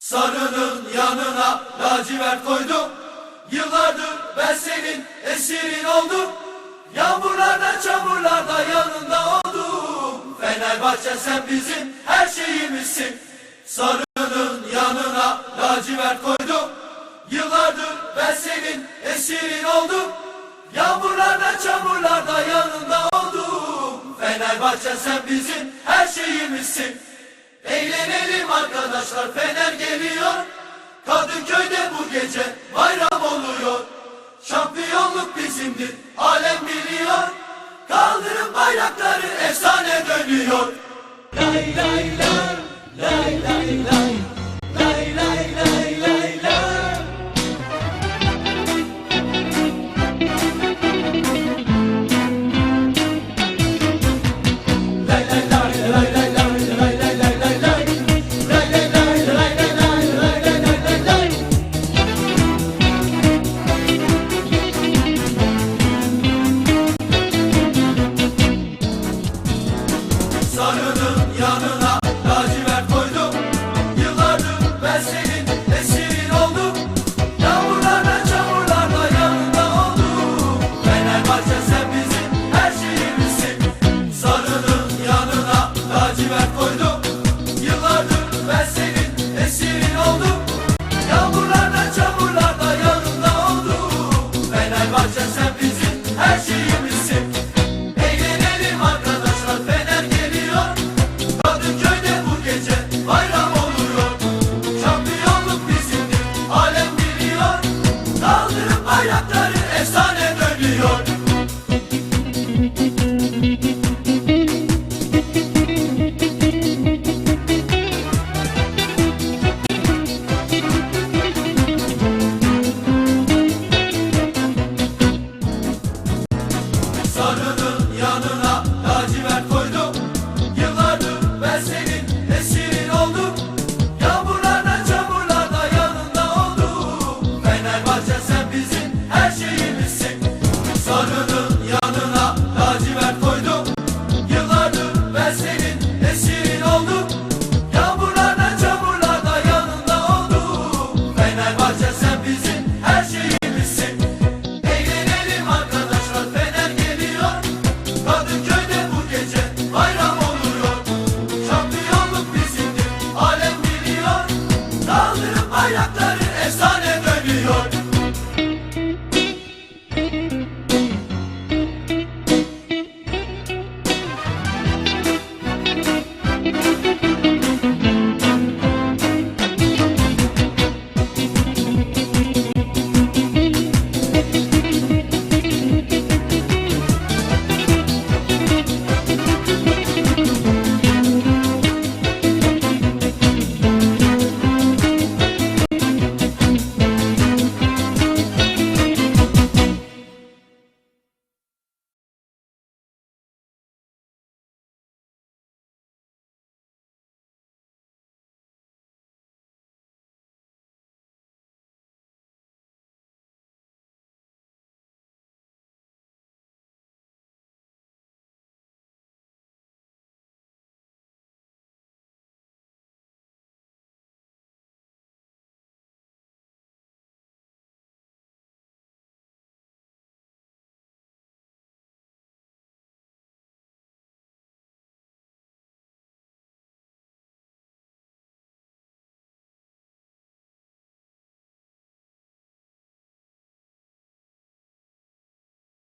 Sarının yanına lacivert koydum. Yıllardır ben senin esirin oldum. Yağmurlarda çamurlarda yanında oldum. Fenerbahçe sen bizim her şeyimizsin. Sarının yanına lacivert koydum. Yıllardır ben senin esirin oldum. Yağmurlarda çamurlarda yanında oldum. Fenerbahçe sen bizim her şeyimizsin Eğlenelim arkadaşlar Fener geliyor. Kadıköy'de bu gece bayram oluyor. Şampiyonluk bizimdir alem biliyor. Kaldırın bayrakları efsane dönüyor. Lay lay lay lay lay lay Sarının yanına bizim her şeyimizsin